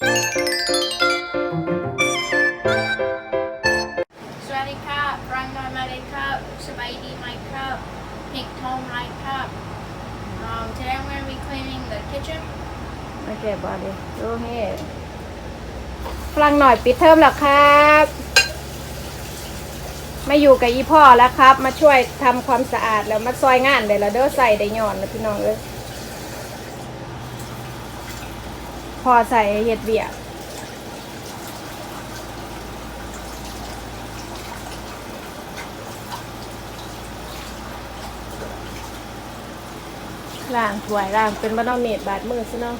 สวัสดีครับรังนอนมาเลยครับสบายดีไหมครับนิกทอมไรครับ Um, today I'm going to be cleaning the kitchen. โอเคบอดี้ดูเฮฝรั่งหน่อยปิดเทอมแล้วครับ มาอยู่กับอีพ่อแล้วครับ มาช่วยทำความสะอาดแล้วมาซอยงานเลยแล้วเด้อใส่ได้ย่อนแล้วพี่น้องเอ้ย พอใส่เห็ดเบียกล่างถวยล่างเป็นบ้านอเมดบาดมือซะเนาะ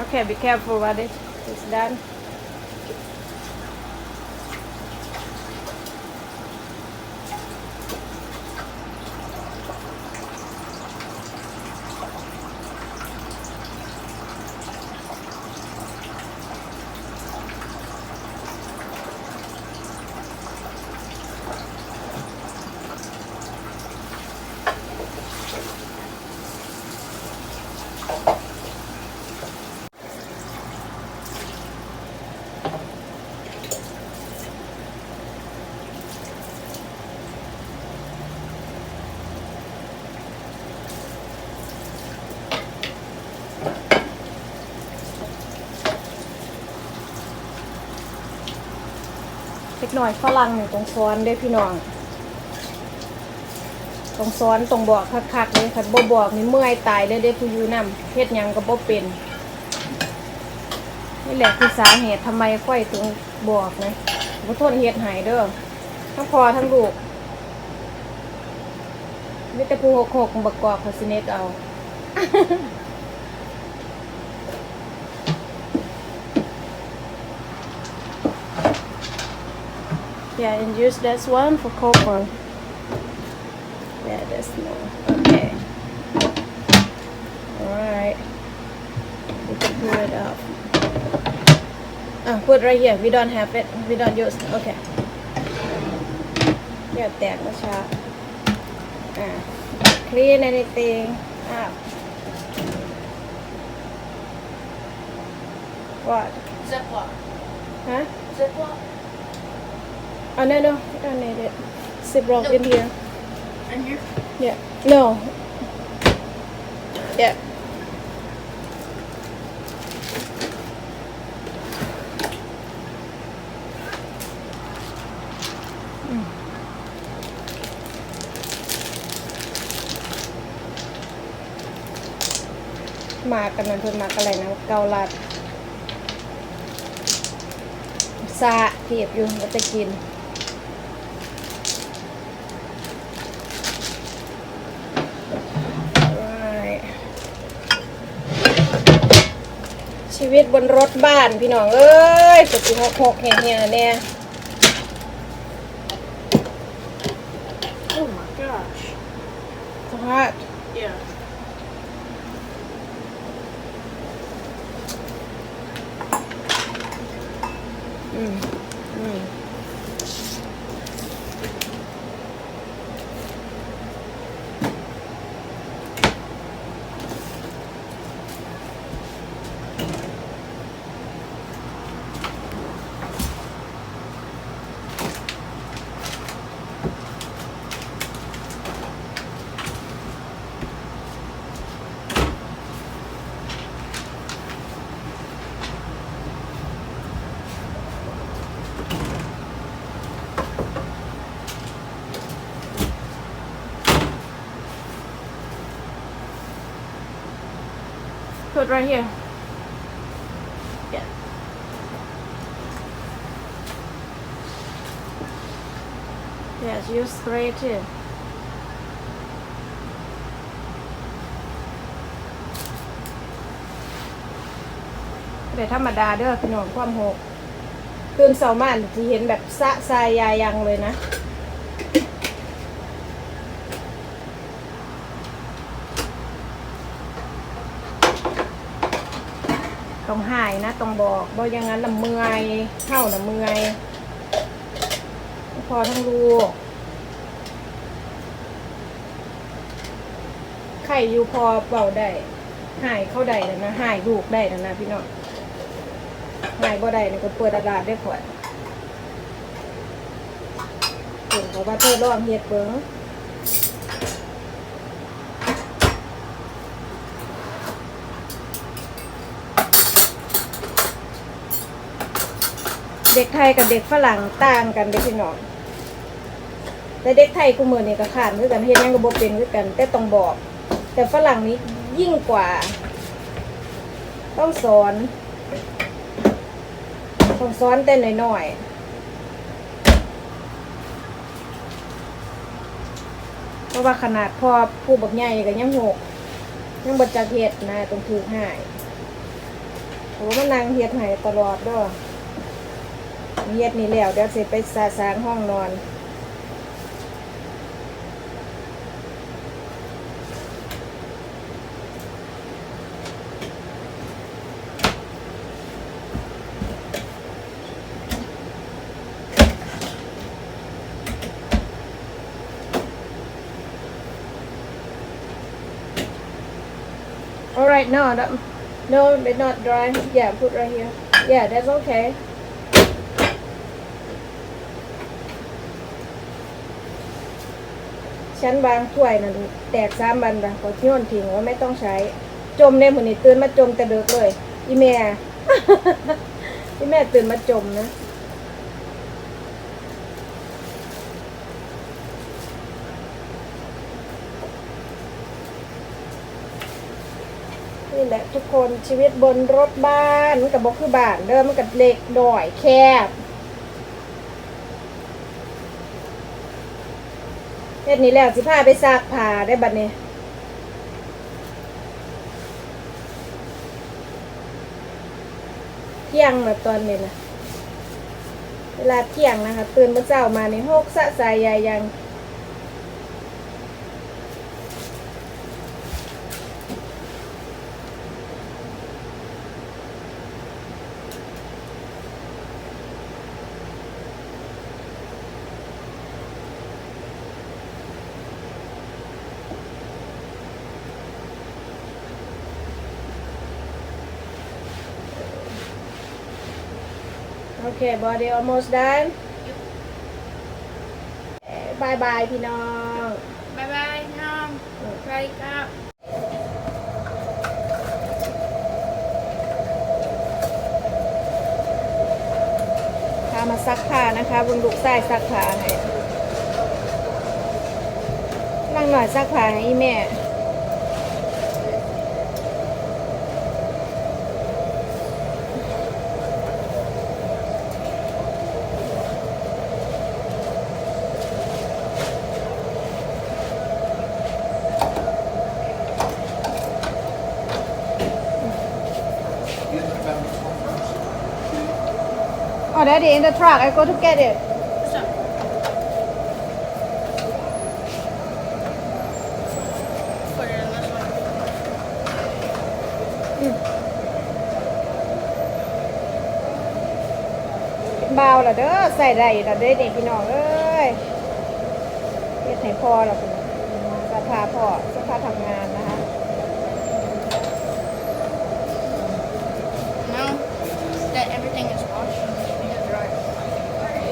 Okay, be careful what it is done. หน่อยฝรั่งนี่ตรงซ้อนด้อพี่น้องตรงซ้อนตรงบอกคักๆเลยค่ะบ่บอกนี่เมื่อยตายเลยเด้ผู้ยู่นำเฮ็ดยังก็บ่เป็นนี่แหละคือสาเหตุทำไมค่อยถึงบอกนะบ่ทนเฮ็ดหายเด้อทั้งพอทั้งลูกมีแต่ผู้หกหกบักกอกเขาสิเนตเอา Yeah, and use this one for copper. Yeah, that's one. Okay. Alright. We can pull it up. Ah, put right here. We don't have it. We don't use. Okay. Yeah, that was sharp. Ah. Clean anything up. What? Ziploc. Huh? Ziploc? Oh no no, I don't need it. Ziploc in here. In here? Yeah. No. Yeah. Mm. มากันนั่นเพิ่นมากอะไรนะเกาลัดซาเทียบอยู่ว่าจะกิน ชีวิตบนรถบ้านพี่น้องเอ้ยสุดที่หกหกเฮียๆเนี่ย Oh my gosh. สภาพ Yeah. อืมอืม กด right here yeah yes use spray too แต่ธรรมดาเด้อพี่น้องความหกตื่นเสาร์มาที่เห็นแบบสะทรายยายังเลยนะ ต้องหายนะต้องบอกบอกอย่างนั้นละเมื่อยเท่าละเมื่อยพอทั้งรูไข่อยู่พอเบาได้หายเข้าได้แล้วนะหายลูกได้แล้วนะพี่น้องหายบ่ได้นี่ก็เปิดกระดาษได้ขวดถึงเขาว่าเธอลองเฮ็ดเบิ้ง เด็กไทยกับเด็กฝรั่งต่างกันเด้อพี่น้องแต่เด็กไทยกูมือนี่ก็ขาดคือกันเฮ็ดยังก็บ่เป็นคือกัน แต่ต้องบอก แต่ฝรั่งนี้ยิ่งกว่า ต้องสอนต้องสอนแต่หน้อยๆเพราะว่าขนาดพอผู้บักใหญ่ก็ยังหกยังบ่จักเฮ็ดนะต้องถูกหายโอ้มันนั่งเฮ็ดให้ตลอดด้อ เฮ็ดนี่แล้วเดี๋ยวเสิไปสาสางห้องนอน All right, no, that, no, it's not dry. Yeah, put right here. Yeah, that's okay. ชั้นบางถ้วยนั่นแตกสามบันละก็โยนทิ้งว่าไม่ต้องใช้ จมในหมือนี่ตื่นมาจมแต่เด็กเลย อีแม่ อีแม่ตื่นมาจมนะนี่แหละทุกคนชีวิตบนรถบ้านมันกับบกคือบ้านเดิมมันกับเล็กดอยแคบ เฮ็ดนี้แล้วสิพาไปซักผ้าได้บัดนี้เที่ยงมาตอนนี้นะเวลาเที่ยงนะคะตื่นเมื่อเช้ามาในหกสะสายใหญ่ยัง โอเค body almost done บายบายพี่น้อง บายบายน้องสวัสดีครับพามาซักผ้านะคะบุญลูกใต้ซักผ้าให้นั่งหน่อยซักผ้าให้อีแม่ Oh, daddy, in the truck. I go to get it. So, put it in this one. เบาละเด้อใส่ได้ละเด้อนี่พี่น้องเอ้ยเฮ็ดให้พ่อละคุณสภาพ่อสภาทำงานนะคะ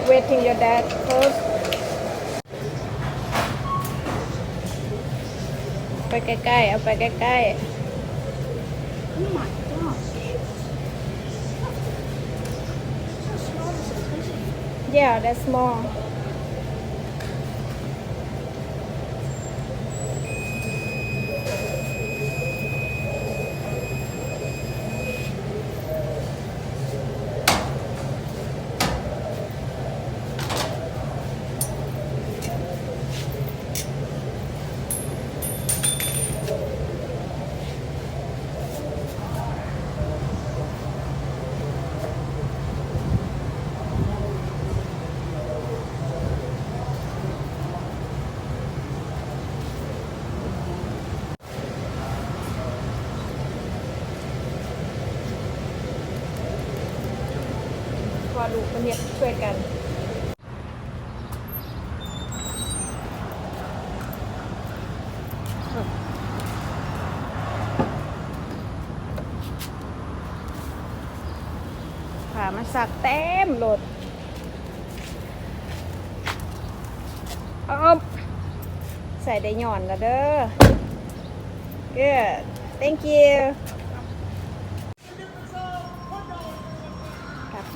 waiting your dad first ไปใกล้ๆ เอาไปใกล้ Oh my gosh. So small, so crazy. ๆ yeah that's small พ่อลูกคนเฮ็ดช่วยกันขามาสักเต็มรถอบใส่ได้หย่อนแล้วเด้อ good thank you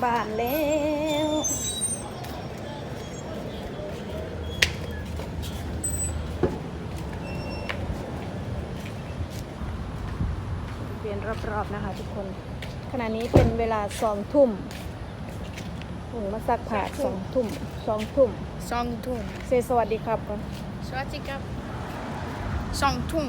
บบ้านแล้วเปลี่ยนรอบๆนะคะทุกคน ขณะนี้เป็นเวลาสองทุ่มผมมาซักผ้าสองทุ่มสองทุ่มสองทุ่มเซสวัสดีครับก่อนสวัสดีครับสองทุ่ม